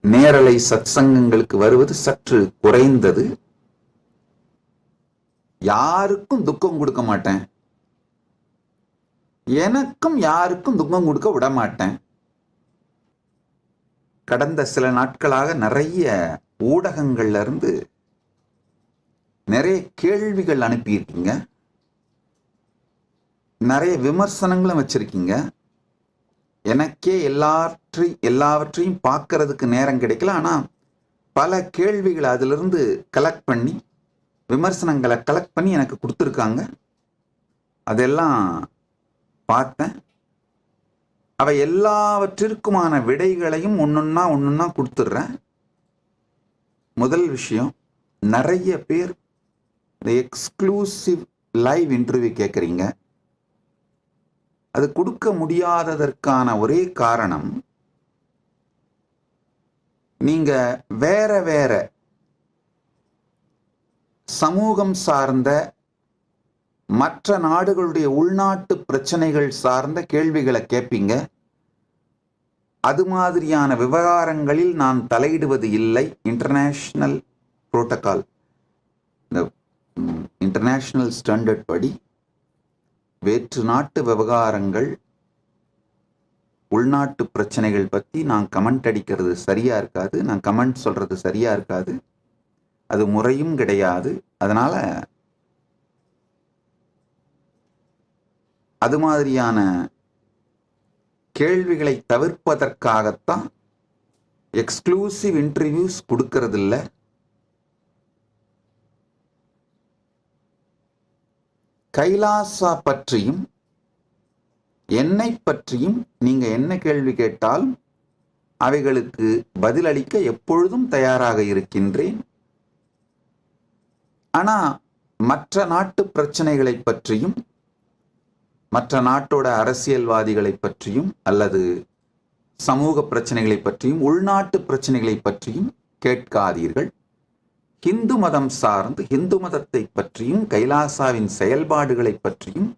நேரலை சத்சங்கங்களுக்கு வருவது சற்று குறைந்தது. யாருக்கும் துக்கம் கொடுக்க மாட்டேன். எனக்கும் யாருக்கும் துக்கம் கொடுக்க விட மாட்டேன். கடந்த சில நாட்களாக நிறைய ஊடகங்கள்ல இருந்து நிறைய கேள்விகள் அனுப்பியிருக்கீங்க. நிறைய விமர்சனங்களும் வச்சிருக்கீங்க. எனக்கே எல்லாற்றை எல்லாவற்றையும் பார்க்கறதுக்கு நேரம் கிடைக்கல. ஆனால் பல கேள்விகளை அதிலிருந்து கலெக்ட் பண்ணி விமர்சனங்களை கலெக்ட் பண்ணி எனக்கு கொடுத்துருக்காங்க. அதெல்லாம் பார்த்தேன். அவை எல்லாவற்றிற்குமான விடைகளையும் ஒன்றுன்னா ஒன்றுன்னா கொடுத்துட்றேன். முதல் விஷயம் நிறைய பேர் இந்த எக்ஸ்க்ளூசிவ் லைவ் இன்டர்வியூ கேட்குறீங்க. அது கொடுக்க முடியாததற்கான ஒரே காரணம் நீங்க வேற வேற சமூகம் சார்ந்த மற்ற நாடுகளுடைய உள்நாட்டு பிரச்சனைகள் சார்ந்த கேள்விகளை கேட்பீங்க. அது மாதிரியான விவகாரங்களில் நான் தலையிடுவது இல்லை. இன்டர்நேஷ்னல் புரோட்டோகால் இந்த இன்டர்நேஷ்னல் ஸ்டாண்டர்ட் படி வேற்று நாட்டு விவகாரங்கள் உள்நாட்டு பிரச்சனைகள் பற்றி நான் கமெண்ட் அடிக்கிறது சரியாக இருக்காது. நான் கமெண்ட் சொல்கிறது சரியாக இருக்காது. அது முறையும் கிடையாது. அதனால் அது மாதிரியான கேள்விகளை தவிர்ப்பதற்காகத்தான் எக்ஸ்க்ளூசிவ் இன்டர்வியூஸ் கொடுக்கறதில்ல. கைலாசா பற்றியும் என்னை பற்றியும் நீங்க என்ன கேள்வி கேட்டாலும் அவைகளுக்கு பதிலளிக்க எப்பொழுதும் தயாராக இருக்கின்றேன். ஆனா மற்ற நாட்டு பிரச்சனைகளை பற்றியும் மற்ற நாட்டோட அரசியல்வாதிகளை பற்றியும் அல்லது சமூக பிரச்சனைகளை பற்றியும் உள்நாட்டு பிரச்சனைகளை பற்றியும் கேட்காதீர்கள். ஹிந்து மதம் சார்ந்து ஹிந்து மதத்தை பற்றியும் கைலாசாவின் செயல்பாடுகளை பற்றியும்